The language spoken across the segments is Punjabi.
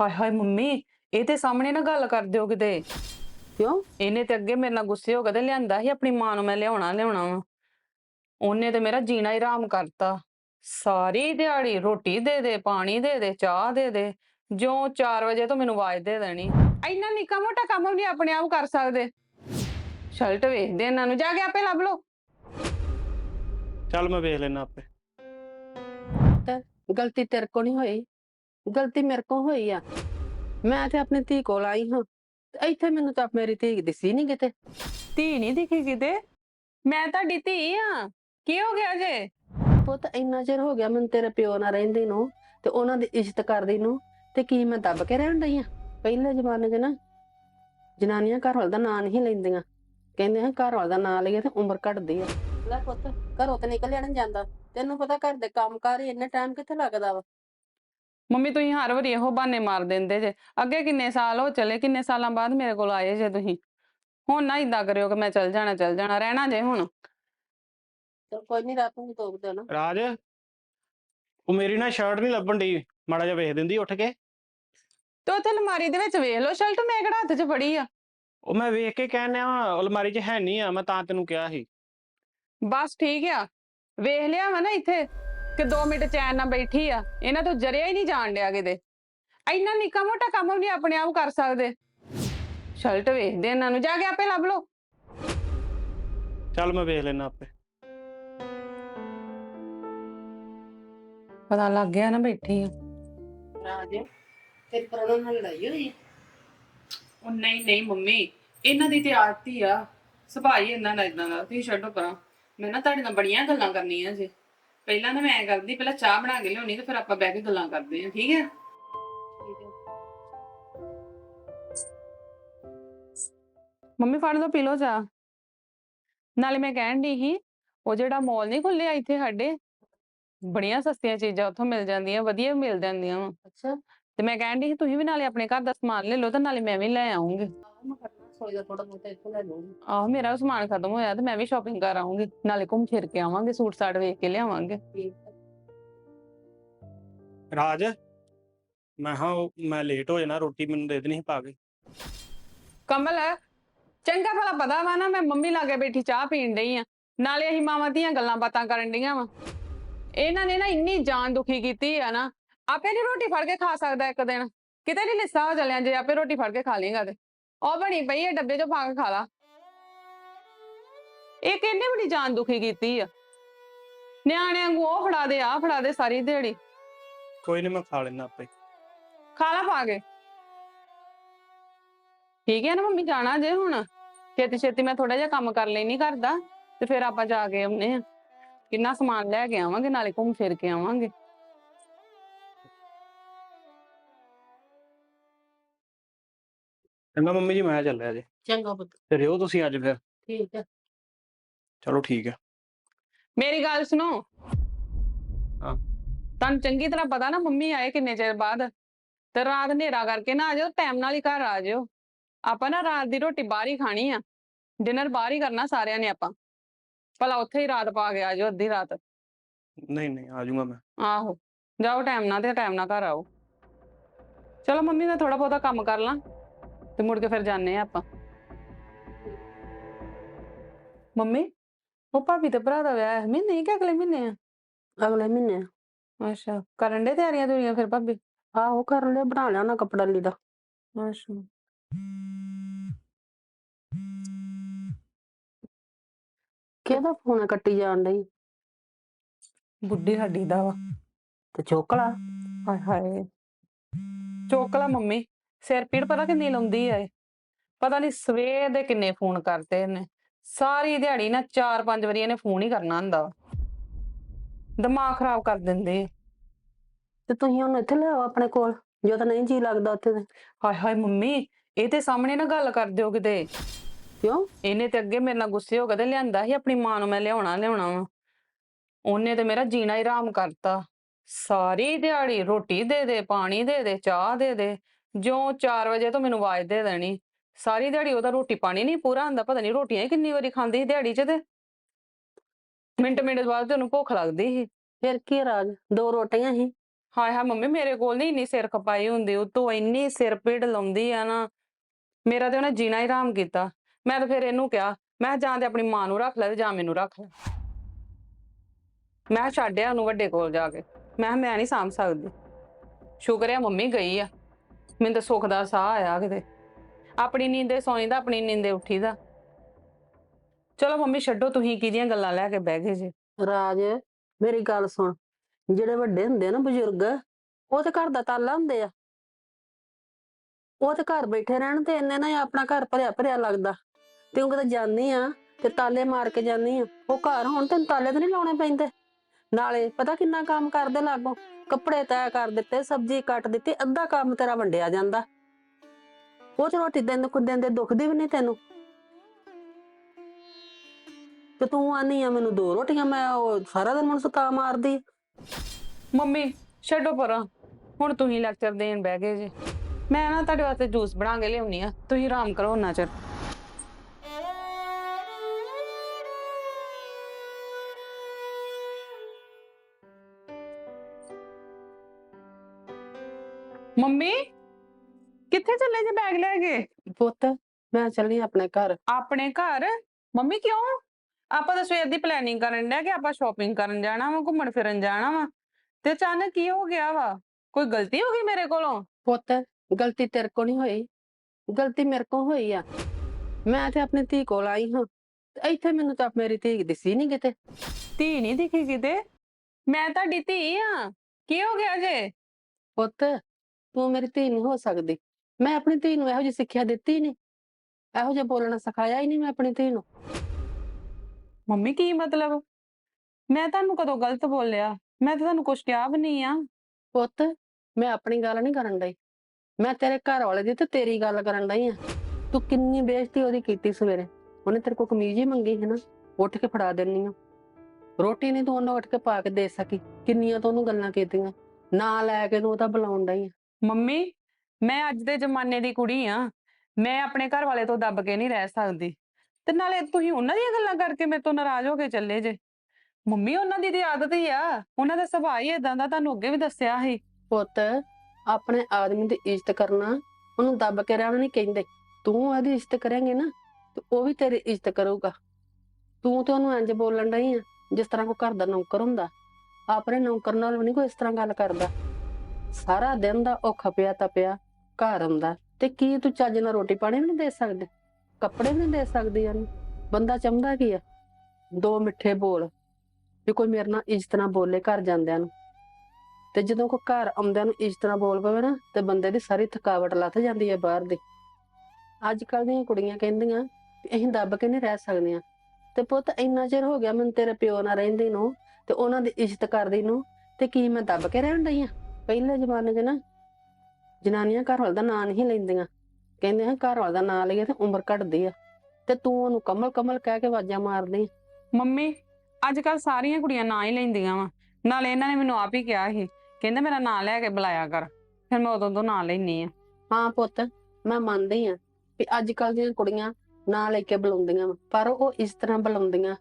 ਹਾਏ ਹਾਏ ਮੰਮੀ ਇਹ ਤੇ ਸਾਹਮਣੇ ਨਾ ਗੱਲ ਕਰ ਦਿਓ ਕਿਤੇ। ਕਿਉਂ? ਇਹਨੇ ਤੇ ਅੱਗੇ ਮੇਰੇ ਨਾਲ ਗੁੱਸੇ ਹੋ ਕੇ ਤੇ ਲਿਆਂਦਾ ਸੀ ਆਪਣੀ ਮਾਂ ਨੂੰ ਮੈਂ ਲਿਆਉਣਾ ਲਿਆਉਣਾ ਵਾ। ਉਹਨੇ ਤੇ ਮੇਰਾ ਜੀਣਾ ਹੀ ਆਰਾਮ ਕਰਤਾ। ਸਾਰੀ ਦਿਹਾੜੀ ਰੋਟੀ ਦੇ ਦੇ ਪਾਣੀ ਦੇ ਦੇ ਚਾਹ ਦੇ ਦੇ ਜੋ 4 ਵਜੇ ਤੋਂ ਮੈਨੂੰ ਆਵਾਜ਼ ਦੇ ਦੇਣੀ। ਇੰਨਾ ਨਿੱਕਾ ਮੋਟਾ ਕੰਮ ਵੀ ਨਹੀਂ ਆਪਣੇ ਆਪ ਕਰ ਸਕਦੇ। ਸ਼ਰਟ ਵੇਖਦੇ ਇਹਨਾਂ ਨੂੰ ਜਾ ਕੇ ਆਪੇ ਲੱਭ ਲਓ। ਚੱਲ ਮੈਂ ਵੇਖ ਲੈਣਾ ਆਪੇ। ਗਲਤੀ ਤੇਰੇ ਕੋ ਨਹੀਂ ਹੋਈ। ਗਲਤੀ ਮੇਰੇ ਕੋ ਹੋਈ ਆ। ਮੈਂ ਤੇ ਆਪਣੀ ਧੀ ਕੋਲ ਆਈ ਹਾਂ। ਤੇ ਇੱਥੇ ਮੈਨੂੰ ਤਾਂ ਮੇਰੀ ਧੀ ਦਿਸੀ ਨਹੀਂ ਕਿਤੇ। ਧੀ ਨਹੀਂ ਦਿਖੀ ਕਿਤੇ? ਮੈਂ ਤੁਹਾਡੀ ਧੀ ਆ। ਕੀ ਹੋ ਗਿਆ ਜੇ? ਪੁੱਤ ਇੰਨਾ ਚਿਰ ਹੋ ਗਿਆ ਮੈਨੂੰ ਤੇਰੇ ਪਿਓ ਨਾਲ ਰਹਿੰਦੀ ਨੂੰ ਤੇ ਉਹਨਾਂ ਦੀ ਇੱਜ਼ਤ ਕਰਦੀ ਨੂੰ ਤੇ ਕੀ ਮੈਂ ਦੱਬ ਕੇ ਰਹਿਣ ਡਈ ਆ? ਪਹਿਲੇ ਜ਼ਮਾਨੇ 'ਚ ਨਾ ਜਨਾਨੀਆਂ ਘਰ ਵਾਲ ਦਾ ਨਾਂ ਨਹੀਂ ਲੈਂਦੀਆਂ। ਕਹਿੰਦੇ ਆ ਘਰ ਵਾਲ ਦਾ ਨਾਂ ਲਈਏ ਤੇ ਉਮਰ ਘਟਦੀ ਆ। ਲੈ ਪੁੱਤ ਘਰੋਂ ਤੇ ਨਿਕਲਿਆ ਨਹੀਂ ਜਾਂਦਾ। ਤੈਨੂੰ ਪਤਾ ਘਰ ਦੇ ਕੰਮ ਕਾਰ ਹੀ ਇੰਨਾ ਟਾਈਮ ਕਿੱਥੇ ਲੱਗਦਾ ਵਾ? ਮੰਮੀ ਤੁਸੀਂ ਹਰ ਵਾਰੀ ਇਹੋ ਬਹਾਨੇ ਮਾਰ ਦਿੰਦੇ ਜੇ। ਅੱਗੇ ਕਿੰਨੇ ਸਾਲ ਹੋ ਚਲੇ ਕਿੰਨੇ ਸਾਲਾਂ ਬਾਅਦ ਮੇਰੇ ਕੋਲ ਆਏ ਜੇ ਤੁਸੀਂ। ਹੁਣ ਨਾ ਇਦਾਂ ਕਰਿਓ ਕਿ ਮੈਂ ਚੱਲ ਜਾਣਾ ਚੱਲ ਜਾਣਾ ਰਹਿਣਾ ਜੇ ਹੁਣ। ਚਲ ਕੋਈ ਨਹੀਂ ਰਾਤ ਨੂੰ ਤੋਕ ਦੇਣਾ। ਰਾਜ ਉਹ ਮੇਰੀ ਨਾ ਸ਼ਰਟ ਨਹੀਂ ਲੱਭਣ ਡਈ ਮਾੜਾ ਜਿਹਾ ਵੇਖ ਦਿੰਦੀ ਉੱਠ ਕੇ। ਤੇ ਉੱਥੇ ਅਲਮਾਰੀ ਦੇ ਵਿੱਚ ਵੇਖ ਲਓ ਸ਼ਰਟ ਮੈਂ ਕਿਹੜਾ ਹੱਥ 'ਚ ਫੜੀ ਆ? ਉਹ ਮੈਂ ਵੇਖ ਕੇ ਕਹਿੰਨਿਆ ਅਲਮਾਰੀ 'ਚ ਹੈ ਨਹੀਂ ਆ ਮੈਂ ਤਾਂ ਤੈਨੂੰ ਕਿਹਾ ਸੀ। ਬਸ ਠੀਕ ਆ ਵੇਖ ਲਿਆ ਵਾ ਨਾ ਇੱਥੇ। ਕਿ 2 ਮਿੰਟ ਚੈਨ ਨਾਲ ਬੈਠੀ ਆ ਇਹਨਾਂ ਤੋਂ ਜਰਿਆ ਹੀ ਨਹੀਂ ਜਾਣ ਡਿਆ ਕਿਤੇ। ਇੰਨਾ ਨਿੱਕਾ ਮੋਟਾ ਕੰਮ ਵੀ ਨਹੀਂ ਆਪਣੇ ਆਪ ਕਰ ਸਕਦੇ। ਸ਼ਰਟ ਵੇਖਦੇ ਇਹਨਾਂ ਨੂੰ ਜਾ ਕੇ ਆਪੇ ਲੱਭ ਲਓ। ਚੱਲ ਮੈਂ ਵੇਖ ਲੈਣਾ ਆਪੇ। ਪਤਾ ਲੱਗ ਗਿਆ ਨਾ ਬੈਠੀ ਆ। ਰਾਜ ਤੇਰੇ ਪਰੋਂ ਨਾਲ ਲੜਾਈ ਹੋਈ ਉਹ ਨਹੀਂ ਨਹੀਂ ਮੰਮੀ ਇਹਨਾਂ ਦੀ ਤੇ ਆਦਤ ਹੀ ਆ। ਸੁਭਾਅ ਹੀ ਇਹਨਾਂ ਦਾ ਇਦਾਂ ਦਾ ਤੁਸੀਂ ਛੱਡੋ ਪਰਾਂ ਮੈਂ ਨਾ ਤੁਹਾਡੇ ਨਾਲ ਬੜੀਆਂ ਗੱਲਾਂ ਕਰਨੀਆਂ ਜੀ। ਪਹਿਲਾਂ ਨਾ ਮੈਂ ਕਰਦੀ ਪਹਿਲਾਂ ਚਾਹ ਬਣਾ ਕੇ ਲਿਆਉਣੀ ਤੇ ਫਿਰ ਆਪਾਂ ਬਹਿ ਕੇ ਗੱਲਾਂ ਕਰਦੇ ਹਾਂ ਠੀਕ ਹੈ? ਮੰਮੀ ਫੜ ਲਓ ਪੀ ਲਓ ਚਾਹ। ਨਾਲੇ ਮੈਂ ਕਹਿਣ ਦੀ ਸੀ ਉਹ ਜਿਹੜਾ ਮਾਲ ਨਹੀਂ ਖੁੱਲਿਆ ਇੱਥੇ ਸਾਡੇ ਬੜੀਆਂ ਸਸਤੀਆਂ ਚੀਜ਼ਾਂ ਉੱਥੋਂ ਮਿਲ ਜਾਂਦੀਆਂ ਵਧੀਆ ਮਿਲ ਜਾਂਦੀਆਂ ਵਾ। ਅੱਛਾ। ਤੇ ਮੈਂ ਕਹਿਣ ਦੀ ਸੀ ਤੁਸੀਂ ਵੀ ਨਾਲੇ ਆਪਣੇ ਘਰ ਦਾ ਸਮਾਨ ਲੈ ਲਓ ਤੇ ਨਾਲੇ ਮੈਂ ਵੀ ਲੈ ਆਉਂਗੀ ਮੈਂ ਕਰਨਾ ਸੋਈ ਦਾ ਥੋੜਾ ਬਹੁਤਾ ਇੱਥੋਂ ਲੈ ਲੂੰਗੀ ਆਹੋ ਮੇਰਾ ਵੀ ਸਮਾਨ ਖਤਮ ਹੋਇਆ ਤੇ ਮੈਂ ਵੀ ਸ਼ਾਪਿੰਗ ਕਰ ਆਉਂਗੀ ਨਾਲੇ ਘੁੰਮ ਫਿਰ ਕੇ ਆਵਾਂਗੇ ਸੂਟ ਸਾਟ ਵੇਖ ਕੇ ਲਿਆਵਾਂਗੇ। ਠੀਕ ਰਾਜ ਮੈਂ ਹਾਂ ਮੈਂ ਲੇਟ ਹੋ ਜਾਣਾ ਰੋਟੀ ਮੈਨੂੰ ਦੇ ਦੇਣੀ ਸੀ ਪਾ ਕੇ। ਕਮਲ ਚੰਗਾ ਭਲਾ ਪਤਾ ਵਾ ਨਾ ਮੈਂ ਮੰਮੀ ਲਾਗੇ ਬੈਠੀ ਚਾਹ ਪੀਣ ਡਈ ਆ। ਨਾਲੇ ਅਸੀਂ ਮਾਵਾਂ ਦੀਆਂ ਗੱਲਾਂ ਬਾਤਾਂ ਕਰਨ ਡੀਆਂ ਵਾ। ਇਹਨਾਂ ਨੇ ਨਾ ਇੰਨੀ ਜਾਨ ਦੁਖੀ ਕੀਤੀ ਆ ਨਾ ਆਪੇ ਨਹੀਂ ਰੋਟੀ ਫੜ ਕੇ ਖਾ ਸਕਦਾ ਇੱਕ ਦਿਨ। ਕਿਤੇ ਨਹੀਂ ਲਿੱਸਾ ਹੋ ਚੱਲਿਆ ਜੇ ਆਪੇ ਰੋਟੀ ਫੜ ਕੇ ਖਾ ਲੇਗਾ ਤੇ। ਉਹ ਬਣੀ ਪਈ ਆ ਡੱਬੇ ਚੋਂ ਕੇ ਖਾ ਲਾ। ਇਹ ਕਿੰਨੇ ਬੜੀ ਜਾਨ ਦੁਖੀ ਕੀਤੀ ਆ। ਨਿਆਣਿਆਂ ਨੂੰ ਉਹ ਫੜਾ ਦੇ ਆ ਫੜਾ ਦੇ ਸਾਰੀ ਦਿਹਾੜੀ। ਕੋਈ ਨਹੀਂ ਮੈਂ ਖਾ ਲੈਣਾ ਆਪੇ। ਖਾ ਲਾ ਪਾ ਕੇ। ਠੀਕ ਹੈ ਨਾ ਮੰਮੀ ਜਾਣਾ ਜੇ ਹੁਣ। ਛੇਤੀ ਛੇਤੀ ਮੈਂ ਥੋੜਾ ਜਿਹਾ ਕੰਮ ਕਰ ਲੈਣੀ ਘਰ ਦਾ ਤੇ ਫਿਰ ਆਪਾਂ ਜਾ ਕੇ ਆਉਨੇ ਆ। ਕਿੰਨਾ ਸਮਾਨ ਲੈ ਕੇ ਆਵਾਂਗੇ ਨਾਲੇ ਘੁੰਮ ਫਿਰ ਕੇ ਆਵਾਂਗੇ। ਚੰਗਾ ਮੰਮੀ ਜੀ ਮੈਂ ਚੱਲਿਆ ਜੇ। ਚੰਗਾ ਪੁੱਤ। ਤੇ ਰਿਓ ਤੁਸੀਂ ਅੱਜ ਫਿਰ। ਠੀਕ ਹੈ ਚਲੋ ਠੀਕ ਹੈ ਮੇਰੀ ਗੱਲ ਸੁਣੋ। ਹਾਂ। ਤੁਹਾਨੂੰ ਚੰਗੀ ਤਰ੍ਹਾਂ ਪਤਾ ਨਾ ਮੰਮੀ ਆਏ ਕਿੰਨੇ ਚਿਰ ਬਾਅਦ। ਤੇ ਰਾਤ ਹਨੇਰਾ ਕਰਕੇ ਨਾ ਆ ਜਾਓ ਟਾਈਮ ਨਾਲ ਹੀ ਘਰ ਆ ਜਾਓ ਆਪਾਂ ਨਾ ਰਾਤ ਦੀ ਰੋਟੀ ਬਾਹਰ ਹੀ ਖਾਣੀ ਆ। ਡਿਨਰ ਬਾਹਰ ਹੀ ਕਰਨਾ ਸਾਰਿਆਂ ਨੇ ਆਪਾਂ। ਭਲਾ ਉੱਥੇ ਹੀ ਰਾਤ ਪਾ ਕੇ ਆ ਜਾਓ ਅੱਧੀ ਰਾਤ। ਨਹੀਂ ਨਹੀਂ ਆ ਜਾਊਂਗਾ ਮੈਂ। ਆਹੋ। ਜਾਓ ਟਾਈਮ ਨਾਲ ਤੇ ਟਾਈਮ ਨਾਲ ਘਰ ਆਓ। ਚਲੋ ਮੰਮੀ ਮੈਂ ਥੋੜਾ ਬਹੁਤਾ ਕੰਮ ਕਰ ਲਾਂ। ਤੇ ਮੁੜ ਕੇ ਫਿਰ ਜਾਂਦੇ ਆ ਆਪਾਂ। ਮੰਮੀ ਉਹ ਭਾਬੀ ਤੇ ਭਰਾ ਦਾ ਵਿਆਹ ਹੈ ਮਹੀਨੇ ਹੀ ਕਿ ਅਗਲੇ ਮਹੀਨੇ ਆ? ਅਗਲੇ ਮਹੀਨੇ ਅੱਛਾ ਕਰਨ ਦੇ ਤਿਆਰੀਆਂ ਤੁਰੀਆਂ ਫਿਰ ਭਾਬੀ? ਆਹੋ ਕਰ ਲਿਆ ਬਣਾ ਲਿਆ ਨਾ ਕੱਪੜਾ ਲੀੜਾ। ਅੱਛਾ। ਕਿਹਦਾ ਫੋਨ ਕੱਟੀ ਜਾਣ ਡਈ? ਬੁੱਢੀ ਹੱਡੀ ਦਾ ਵਾ। ਤੇ ਚੁੱਕ ਲਾ ਹਾਏ ਹਾਏ। ਚੋਕਲਾ ਮੰਮੀ। ਸਿਰ ਪੀੜ ਪਤਾ ਕਿੰਨੀ ਲਾਉਂਦੀ ਐ ਪਤਾ ਨਹੀਂ ਸਵੇਰ ਦੇ ਕਿੰਨੇ ਫੋਨ ਕਰਤੇ ਇਹਨੇ। ਸਾਰੀ ਦਿਹਾੜੀ ਨਾ ਚਾਰ ਪੰਜ ਵਾਰੀ ਇਹਨੇ ਫੋਨ ਹੀ ਕਰਨਾ ਹੁੰਦਾ ਵਾ। ਦਿਮਾਗ ਖਰਾਬ ਕਰ ਦਿੰਦੇ ਤੇ ਤੁਸੀਂ ਉਹਨੂੰ ਇੱਥੇ ਲਿਆਓ ਆਪਣੇ ਕੋਲ ਜੋ ਤਾਂ ਨਹੀਂ ਜੀ ਲੱਗਦਾ ਉੱਥੇ ਤੇ। ਹਾਏ ਹਾਏ ਮੰਮੀ ਇਹ ਤੇ ਸਾਹਮਣੇ ਨਾ ਗੱਲ ਕਰ ਦਿਓ ਕਿਤੇ। ਕਿਉਂ? ਇਹਨੇ ਤੇ ਅੱਗੇ ਮੇਰੇ ਨਾਲ ਗੁੱਸੇ ਹੋ ਕੇ ਤੇ ਲਿਆਂਦਾ ਸੀ ਆਪਣੀ ਮਾਂ ਨੂੰ ਮੈਂ ਲਿਆਉਣਾ ਲਿਆਉਣਾ ਵਾ। ਉਹਨੇ ਤੇ ਮੇਰਾ ਜੀਣਾ ਹੀ ਆਰਾਮ ਕਰਤਾ। ਸਾਰੀ ਦਿਹਾੜੀ ਰੋਟੀ ਦੇ ਦੇ ਪਾਣੀ ਦੇ ਦੇ ਚਾਹ ਦੇ ਦੇ। ਜੋ 4 ਵਜੇ ਤੋਂ ਮੈਨੂੰ ਆਵਾਜ਼ ਦੇ ਦੇਣੀ। ਸਾਰੀ ਦਿਹਾੜੀ ਉਹਦਾ ਰੋਟੀ ਪਾਣੀ ਨਹੀਂ ਪੂਰਾ ਹੁੰਦਾ ਪਤਾ ਨਹੀਂ ਰੋਟੀਆਂ ਹੀ ਕਿੰਨੀ ਵਾਰੀ ਖਾਂਦੀ ਸੀ ਦਿਹਾੜੀ 'ਚ ਤੇ। ਮਿੰਟ ਮਿੰਟ ਬਾਅਦ ਤੇ ਉਹਨੂੰ ਭੁੱਖ ਲੱਗਦੀ ਸੀ। ਫਿਰ ਕੀ ਰਾਜ? ਦੋ ਰੋਟੀਆਂ ਸੀ ਹਾਏ ਹਾਏ ਮੰਮੀ ਮੇਰੇ ਕੋਲ ਨਹੀਂ ਇੰਨੀ ਸਿਰ ਖਪਾਈ ਹੁੰਦੀ। ਉਤੋਂ ਇੰਨੀ ਸਿਰ ਪੀੜ ਲਾਉਂਦੀ ਆ ਨਾ। ਮੇਰਾ ਤੇ ਉਹਨੇ ਜੀਣਾ ਹੀ ਹਰਾਮ ਕੀਤਾ। ਮੈਂ ਤਾਂ ਫਿਰ ਇਹਨੂੰ ਕਿਹਾ ਮੈਂ ਕਿਹਾ ਜਾਂ ਤੇ ਆਪਣੀ ਮਾਂ ਨੂੰ ਰੱਖ ਲੈ ਤੇ ਜਾਂ ਮੈਨੂੰ ਰੱਖ ਲੈ। ਮੈਂ ਕਿਹਾ ਛੱਡਿਆ ਉਹਨੂੰ ਵੱਡੇ ਕੋਲ ਜਾ ਕੇ। ਮੈਂ ਕਿਹਾ ਮੈਂ ਨਹੀਂ ਸਾਂਭ ਸਕਦੀ। ਸ਼ੁਕਰ ਹੈ ਮੰਮੀ ਗਈ ਆ। ਮੈਨੂੰ ਤਾਂ ਸੁੱਖ ਦਾ ਸਾਹ ਆਇਆ ਕਿਤੇ। ਆਪਣੀ ਨੀਂਦੇ ਸੌਂਦਾ ਆਪਣੀ ਨੀਂਦੇ ਉੱਠੀਦਾ ਚਲੋ ਮੰਮੀ ਛੱਡੋ, ਤੁਸੀਂ ਕਿਹਦੀਆਂ ਗੱਲਾਂ ਲੈ ਕੇ ਬਹਿ ਗਏ ਜੇ। ਰਾਜ, ਮੇਰੀ ਗੱਲ ਸੁਣ। ਜਿਹੜੇ ਵੱਡੇ ਹੁੰਦੇ ਆ ਨਾ ਬਜ਼ੁਰਗ, ਉਹ ਤੇ ਘਰ ਦਾ ਤਾਲਾ ਹੁੰਦੇ ਆ। ਉਹ ਤੇ ਘਰ ਬੈਠੇ ਰਹਿਣ ਤੇ ਇੰਨੇ ਨਾ ਆਪਣਾ ਘਰ ਭਰਿਆ ਭਰਿਆ ਲੱਗਦਾ। ਤੇ ਉਹ ਕਿਤੇ ਜਾਂਦੀ ਆ, ਤੇ ਤਾਲੇ ਮਾਰ ਕੇ ਜਾਂਦੀ ਆ। ਉਹ ਘਰ ਹੁਣ ਤੈਨੂੰ ਤਾਲੇ ਤੇ ਨਹੀਂ ਲਾਉਣੇ ਪੈਂਦੇ। ਨਾਲੇ ਪਤਾ ਕਿੰਨਾ ਕੰਮ ਕਰਦੇ ਲਾਗੋ? ਕੱਪੜੇ ਤੈਅ ਕਰ ਦਿੱਤੇ, ਸਬਜ਼ੀ ਕੱਟ ਦਿੱਤੀ, ਅੱਧਾ ਕੰਮ ਤੇਰਾ ਵੰਡਿਆ ਜਾਂਦਾ। ਉਹ ਤੇ ਰੋਟੀ ਦਿਨ ਕੁ ਦਿਨ ਦੇ ਦੁਖਦੀ ਵੀ ਨਹੀਂ ਤੈਨੂੰ? ਤੇ ਤੂੰ ਆਨੀ ਆ ਮੈਨੂੰ ਦੋ ਰੋਟੀਆਂ, ਮੈਂ ਉਹ ਸਾਰਾ ਦਿਨ ਮੈਨੂੰ ਸੁਕਾ ਮਾਰਦੀ ਮੰਮੀ, ਛੱਡੋ ਪਰਾਂ। ਹੁਣ ਤੁਸੀਂ ਲੈਕਚਰ ਦੇਣ ਬਹਿ ਗਏ ਜੀ। ਮੈਂ ਨਾ ਤੁਹਾਡੇ ਵਾਸਤੇ ਜੂਸ ਬਣਾ ਕੇ ਲਿਆਉਣੀ ਆ। ਤੁਸੀਂ ਆਰਾਮ ਕਰੋ ਉਹਨਾਂ ਚਿਰ। ਮੰਮੀ ਕਿੱਥੇ ਚੱਲੇ ਜੇ ਬੈਗ ਲੈ ਕੇ ਪੁੱਤ ਮੈਂ ਚੱਲੀ ਆਪਣੇ ਘਰ ਆਪਣੇ ਘਰ ਮੰਮੀ ਕਿਉਂ ਆਪਾਂ ਤਾਂ ਸਵੇਰ ਦੀ ਪਲੈਨਿੰਗ ਕਰਨ ਡਿਆ ਕਿ ਆਪਾਂ ਸ਼ਾਪਿੰਗ ਕਰਨ ਜਾਣਾ ਵਾ ਘੁੰਮਣ ਫਿਰਨ ਜਾਣਾ ਵਾ ਤੇ ਅਚਾਨਕ ਕੀ ਹੋ ਗਿਆ ਵਾ ਕੋਈ ਗਲਤੀ ਹੋ ਗਈ ਮੇਰੇ ਕੋਲੋਂ ਪੁੱਤ ਗਲਤੀ ਤੇਰੇ ਕੋਲ ਨਹੀਂ ਹੋਈ ਗਲਤੀ ਮੇਰੇ ਕੋਲ ਹੋਈ ਆ ਮੈਂ ਤੇ ਆਪਣੀ ਧੀ ਕੋਲ ਆਈ ਹਾਂ ਤੇ ਇੱਥੇ ਮੈਨੂੰ ਤਾਂ ਮੇਰੀ ਧੀ ਦਿਸੀ ਨਹੀਂ ਕਿਤੇ ਧੀ ਨਹੀਂ ਦਿਖੀ ਕਿਤੇ ਮੈਂ ਤੁਹਾਡੀ ਧੀ ਆ ਕੀ ਹੋ ਗਿਆ ਜੇ ਪੁੱਤ ਤੂੰ ਮੇਰੀ ਧੀ ਨਹੀਂ ਹੋ ਸਕਦੀ। ਮੈਂ ਆਪਣੀ ਧੀ ਨੂੰ ਇਹੋ ਜਿਹੀ ਸਿੱਖਿਆ ਦਿੱਤੀ ਨਹੀਂ ਇਹੋ ਜਿਹਾ ਬੋਲਣਾ ਸਿਖਾਇਆ ਹੀ ਨਹੀਂ ਮੈਂ ਆਪਣੀ ਧੀ ਨੂੰ। ਮੰਮੀ ਕੀ ਮਤਲਬ? ਮੈਂ ਤੁਹਾਨੂੰ ਕਦੋਂ ਗਲਤ ਬੋਲਿਆ? ਮੈਂ ਤਾਂ ਤੁਹਾਨੂੰ ਕੁਝ ਕਿਹਾ ਵੀ ਨਹੀਂ ਆ। ਪੁੱਤ ਮੈਂ ਆਪਣੀ ਗੱਲ ਨਹੀਂ ਕਰਨ ਡਈ। ਮੈਂ ਤੇਰੇ ਘਰ ਵਾਲੇ ਦੀ ਤੇ ਤੇਰੀ ਗੱਲ ਕਰਨ ਡਈ ਆ। ਤੂੰ ਕਿੰਨੀ ਬੇਇੱਜ਼ਤੀ ਉਹਦੀ ਕੀਤੀ ਸਵੇਰੇ। ਉਹਨੇ ਤੇਰੇ ਕੋਲ ਕਮੀਜ਼ ਹੀ ਮੰਗੀ ਹੈ ਨਾ ਉੱਠ ਕੇ ਫੜਾ ਦੇਣੀ ਆ। ਰੋਟੀ ਨਹੀਂ ਤੂੰ ਉਹਨੂੰ ਉੱਠ ਕੇ ਪਾ ਕੇ ਦੇ ਸਕੀ। ਕਿੰਨੀਆਂ ਤੋਂ ਉਹਨੂੰ ਗੱਲਾਂ ਕੀਤੀਆਂ। ਨਾ ਲੈ ਕੇ ਤੂੰ ਉਹਦਾ ਬੁਲਾਉਣ ਡਈ ਆ। ਮੰਮੀ, ਮੈਂ ਅੱਜ ਦੇ ਜ਼ਮਾਨੇ ਦੀ ਕੁੜੀ ਆ। ਮੈਂ ਆਪਣੇ ਘਰ ਵਾਲੇ ਤੋਂ ਦੱਬ ਕੇ ਨਹੀਂ ਰਹਿ ਸਕਦੀ। ਤੇ ਨਾਲੇ ਤੁਸੀਂ ਉਹਨਾਂ ਦੀਆਂ ਗੱਲਾਂ ਕਰਕੇ ਮੇਰੇ ਤੋਂ ਨਾਰਾਜ਼ ਹੋ ਕੇ ਚੱਲੇ ਜੇ। ਮੰਮੀ, ਉਹਨਾਂ ਦੀ ਤੇ ਆਦਤ ਹੀ ਆ। ਉਹਨਾਂ ਦਾ ਸੁਭਾਅ ਹੀ ਇਦਾਂ ਦਾ, ਤੁਹਾਨੂੰ ਅੱਗੇ ਵੀ ਦੱਸਿਆ ਸੀ। ਪੁੱਤ, ਆਪਣੇ ਆਦਮੀ ਦੀ ਇੱਜ਼ਤ ਕਰਨਾ, ਉਹਨੂੰ ਦੱਬ ਕੇ ਰਹਿਣਾ ਨਹੀਂ ਕਹਿੰਦੇ। ਤੂੰ ਉਹਦੀ ਇੱਜ਼ਤ ਕਰੇਂਗੇ ਨਾ, ਤੇ ਉਹ ਵੀ ਤੇਰੀ ਇੱਜ਼ਤ ਕਰੂਗਾ। ਤੂੰ ਤੇ ਉਹਨੂੰ ਇੰਜ ਬੋਲਣ ਡਈ ਆ, ਜਿਸ ਤਰ੍ਹਾਂ ਕੋਈ ਘਰ ਦਾ ਨੌਕਰ ਹੁੰਦਾ। ਆਪਣੇ ਨੌਕਰ ਨਾਲ ਵੀ ਨਹੀਂ ਕੋਈ ਇਸ ਤਰ੍ਹਾਂ ਗੱਲ ਕਰਦਾ। ਸਾਰਾ ਦਿਨ ਦਾ ਉਹ ਖਪਿਆ ਤਪਿਆ ਘਰ ਆਉਂਦਾ। ਤੇ ਕੀ ਤੂੰ ਚੱਜ ਨਾਲ ਰੋਟੀ ਪਾਣੀ ਵੀ ਨਹੀਂ ਦੇ ਸਕਦੇ? ਕੱਪੜੇ ਵੀ ਨਹੀਂ ਦੇ ਸਕਦੀ ਉਹਨੂੰ ਬੰਦਾ ਚਾਹੁੰਦਾ ਕੀ ਆ? ਦੋ ਮਿੱਠੇ ਬੋਲ। ਵੀ ਕੋਈ ਮੇਰੇ ਨਾਲ ਇੱਜ਼ਤ ਨਾਲ ਬੋਲੇ ਘਰ ਜਾਂਦਿਆਂ ਨੂੰ। ਤੇ ਜਦੋਂ ਕੋ ਘਰ ਆਉਂਦਿਆਂ ਨੂੰ ਇਸ ਤਰ੍ਹਾਂ ਬੋਲ ਪਵੇ ਨਾ, ਤੇ ਬੰਦੇ ਦੀ ਸਾਰੀ ਥਕਾਵਟ ਲੱਥ ਜਾਂਦੀ ਹੈ ਬਾਹਰ ਦੀ। ਅੱਜ ਕੱਲ ਦੀਆਂ ਕੁੜੀਆਂ ਕਹਿੰਦੀਆਂ ਵੀ ਅਸੀਂ ਦੱਬ ਕੇ ਨਹੀਂ ਰਹਿ ਸਕਦੀਆਂ। ਤੇ ਪੁੱਤ ਇੰਨਾ ਚਿਰ ਹੋ ਗਿਆ ਮੈਨੂੰ ਤੇਰੇ ਪਿਓ ਨਾਲ ਰਹਿੰਦੀ ਨੂੰ, ਤੇ ਉਹਨਾਂ ਦੀ ਇੱਜ਼ਤ ਕਰਦੀ ਨੂੰ, ਤੇ ਕੀ ਮੈਂ ਦੱਬ ਕੇ ਰਹਿਣ ਡਈ ਆ? ਪਹਿਲੇ ਜ਼ਮਾਨੇ 'ਚ ਨਾ ਜਨਾਨੀਆਂ ਘਰ ਵਾਲ ਦਾ ਨਾਂ ਨਹੀਂ ਲੈਂਦੀਆਂ। ਕਹਿੰਦੇ ਆ ਘਰ ਵਾਲ ਦਾ ਨਾਂ ਲਈਏ ਤੇ ਉਮਰ ਘਟਦੀ ਆ। ਤੇ ਤੂੰ ਉਹਨੂੰ ਕਮਲ ਕਮਲ ਕਹਿ ਕੇ ਆਵਾਜ਼ਾਂ ਮਾਰਦੀ। ਮੰਮੀ ਅੱਜ ਕੱਲ ਸਾਰੀਆਂ ਕੁੜੀਆਂ ਨਾਂ ਹੀ ਲੈਂਦੀਆਂ ਵਾ। ਨਾਲੇ ਇਹਨਾਂ ਨੇ ਮੈਨੂੰ ਆਪ ਹੀ ਕਿਹਾ ਸੀ ਕਹਿੰਦੇ ਮੇਰਾ ਨਾਂ ਲੈ ਕੇ ਬੁਲਾਇਆ ਕਰ ਫਿਰ ਮੈਂ ਉਦੋਂ ਤੋਂ ਨਾਂ ਲੈਣੀ ਆ। ਹਾਂ ਪੁੱਤ ਮੈਂ ਮੰਨਦੀ ਆ ਵੀ ਅੱਜ ਕੱਲ ਦੀਆਂ ਕੁੜੀਆਂ ਨਾਂ ਲੈ ਕੇ ਬੁਲਾਉਂਦੀਆਂ ਵਾਂ, ਪਰ ਉਹ ਇਸ ਤਰ੍ਹਾਂ ਬੁਲਾਉਂਦੀਆਂ।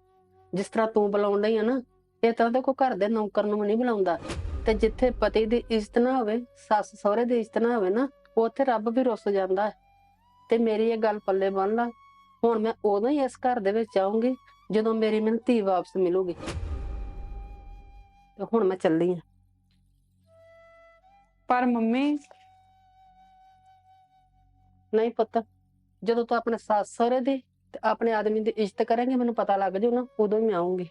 ਜਿਸ ਤਰ੍ਹਾਂ ਤੂੰ ਬੁਲਾਉਣ ਡਈ ਆ ਨਾ ਇਹ ਤਰ੍ਹਾਂ ਤਾਂ ਕੋਈ ਘਰ ਦੇ ਨੌਕਰ ਨੂੰ ਨਹੀਂ ਬੁਲਾਉਂਦਾ। ਤੇ ਜਿੱਥੇ ਪਤੀ ਦੀ ਇੱਜ਼ਤ ਨਾ ਹੋਵੇ ਸੱਸ ਸਹੁਰੇ ਦੀ ਇੱਜ਼ਤ ਨਾ ਹੋਵੇ ਨਾ ਉੱਥੇ ਰੱਬ ਵੀ ਰੁੱਸ ਜਾਂਦਾ ਹੈ। ਤੇ ਮੇਰੀ ਇਹ ਗੱਲ ਪੱਲੇ ਬੰਨ ਲਾ। ਹੁਣ ਮੈਂ ਉਦੋਂ ਹੀ ਇਸ ਘਰ ਦੇ ਵਿੱਚ ਆਉਂਗੀ ਜਦੋਂ ਮੇਰੀ ਮੈਨੂੰ ਧੀ ਵਾਪਸ ਮਿਲੂਗੀ। ਤੇ ਹੁਣ ਮੈਂ ਚੱਲੀ ਆ ਪਰ ਮੰਮੀ ਨਹੀਂ ਪੁੱਤ ਜਦੋਂ ਤੂੰ ਆਪਣੇ ਸੱਸ ਸਹੁਰੇ ਦੀ ਤੇ ਆਪਣੇ ਆਦਮੀ ਦੀ ਇੱਜ਼ਤ ਕਰਾਂਗੇ ਮੈਨੂੰ ਪਤਾ ਲੱਗ ਜੂ ਨਾ ਉਦੋਂ ਹੀ ਮੈਂ ਆਉਂਗੀ